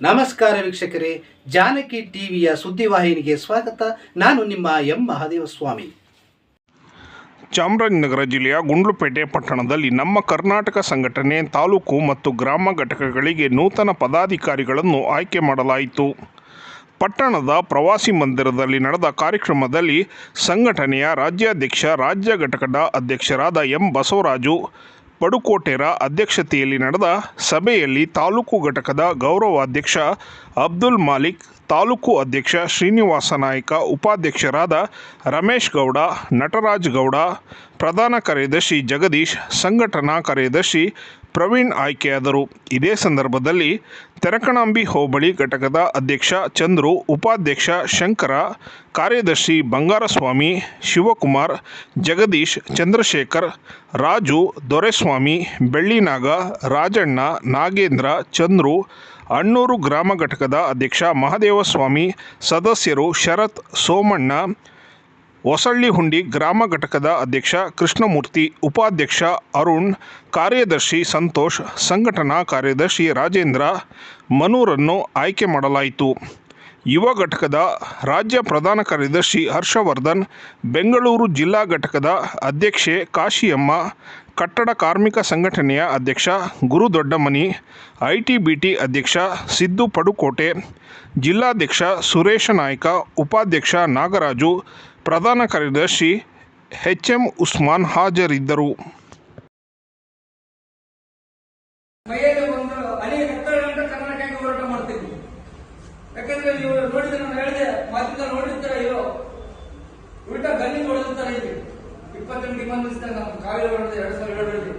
ನಮಸ್ಕಾರ ವೀಕ್ಷಕರೇ, ಜಾನಕಿ ಟಿವಿಯ ಸುದ್ದಿವಾಹಿನಿಗೆ ಸ್ವಾಗತ. ನಾನು ನಿಮ್ಮ ಎಂ. ಮಹಾದೇವ ಸ್ವಾಮಿ ಚಾಮರಾಜನಗರ ಜಿಲ್ಲೆಯ ಗುಂಡ್ಲುಪೇಟೆ ಪಟ್ಟಣದಲ್ಲಿ ನಮ್ಮ ಕರ್ನಾಟಕ ಸಂಘಟನೆ, ತಾಲೂಕು ಮತ್ತು ಗ್ರಾಮ ಘಟಕಗಳಿಗೆ ನೂತನ ಪದಾಧಿಕಾರಿಗಳನ್ನು ಆಯ್ಕೆ ಮಾಡಲಾಯಿತು. ಪಟ್ಟಣದ ಪ್ರವಾಸಿ ಮಂದಿರದಲ್ಲಿ ನಡೆದ ಕಾರ್ಯಕ್ರಮದಲ್ಲಿ ಸಂಘಟನೆಯ ರಾಜ್ಯಾಧ್ಯಕ್ಷ, ರಾಜ್ಯ ಘಟಕದ ಅಧ್ಯಕ್ಷರಾದ ಎಂ. ಬಸವರಾಜು ಪಡುಕೋಟೆರ ಅಧ್ಯಕ್ಷತೆಯಲ್ಲಿ ನಡೆದ ಸಭೆಯಲ್ಲಿ ತಾಲೂಕು ಘಟಕದ ಗೌರವಾಧ್ಯಕ್ಷ ಅಬ್ದುಲ್ ಮಾಲಿಕ್ ತಾಲೂಕು ಅಧ್ಯಕ್ಷ ಶ್ರೀನಿವಾಸ ನಾಯಕ, ಉಪಾಧ್ಯಕ್ಷರಾದ ರಮೇಶ್ ಗೌಡ, ನಟರಾಜ್ ಗೌಡ, ಪ್ರಧಾನ ಕಾರ್ಯದರ್ಶಿ ಜಗದೀಶ್, ಸಂಘಟನಾ ಕಾರ್ಯದರ್ಶಿ ಪ್ರವೀಣ್ ಆಯ್ಕೆಯಾದರು. ಇದೇ ಸಂದರ್ಭದಲ್ಲಿ ತೆರಕಣಾಂಬಿ ಹೋಬಳಿ ಘಟಕದ ಅಧ್ಯಕ್ಷ ಚಂದ್ರು, ಉಪಾಧ್ಯಕ್ಷ ಶಂಕರ, ಕಾರ್ಯದರ್ಶಿ ಬಂಗಾರಸ್ವಾಮಿ, ಶಿವಕುಮಾರ್, ಜಗದೀಶ್ ಚಂದ್ರಶೇಖರ್, ರಾಜು ದೊರೆಸ್ವಾಮಿ, ಬೆಳ್ಳಿನಾಗ, ರಾಜಣ್ಣ, ನಾಗೇಂದ್ರ, ಚಂದ್ರು ಅಣ್ಣೂರು ಗ್ರಾಮ ಘಟಕದ ಅಧ್ಯಕ್ಷ ಮಹದೇವಸ್ವಾಮಿ, ಸದಸ್ಯರು ಶರತ್ ಸೋಮಣ್ಣ ಹೊಸಳ್ಳಿಹುಂಡಿ ಗ್ರಾಮ ಘಟಕದ ಅಧ್ಯಕ್ಷ ಕೃಷ್ಣಮೂರ್ತಿ, ಉಪಾಧ್ಯಕ್ಷ ಅರುಣ್, ಕಾರ್ಯದರ್ಶಿ ಸಂತೋಷ್, ಸಂಘಟನಾ ಕಾರ್ಯದರ್ಶಿ ರಾಜೇಂದ್ರ ಮನೂರನ್ನು ಆಯ್ಕೆ ಮಾಡಲಾಯಿತು. ಯುವ ಘಟಕದ ರಾಜ್ಯ ಪ್ರಧಾನ ಕಾರ್ಯದರ್ಶಿ ಹರ್ಷವರ್ಧನ್, ಬೆಂಗಳೂರು ಜಿಲ್ಲಾ ಘಟಕದ ಅಧ್ಯಕ್ಷೆ ಕಾಶಿಯಮ್ಮ, ಕಟ್ಟಡ ಕಾರ್ಮಿಕ ಸಂಘಟನೆಯ ಅಧ್ಯಕ್ಷ Guru Doddamani I T B T ಅಧ್ಯಕ್ಷ ಸಿದ್ದು ಪಡುಕೋಟೆ, ಜಿಲ್ಲಾಧ್ಯಕ್ಷ ಸುರೇಶ ನಾಯ್ಕ, ಉಪಾಧ್ಯಕ್ಷ ನಾಗರಾಜು, ಪ್ರಧಾನ ಕಾರ್ಯದರ್ಶಿ ಎಚ್ ಎಂ ಉಸ್ಮಾನ್ ಹಾಜರಿದ್ದರು. ನೀವು ನೋಡಿದ್ರೆ ನಾನು ಹೇಳಿದೆ ಮಾಧ್ಯಮ ನೋಡಿರ್ತೀರ ಅಯ್ಯೋ ಉಲ್ಟಾ ಗನ್ನಿ ಹೊಡೆದಿರ್ತಾರೆ ಇಪ್ಪತ್ತೆಂಟು ಬಂದಿಸ್ತಾರೆ ನಮ್ಮ ಕಾವೇರಿ ಹೊಡೆದ ಎರಡ್ ಸಾವಿರದ ಏಳರಲ್ಲಿ.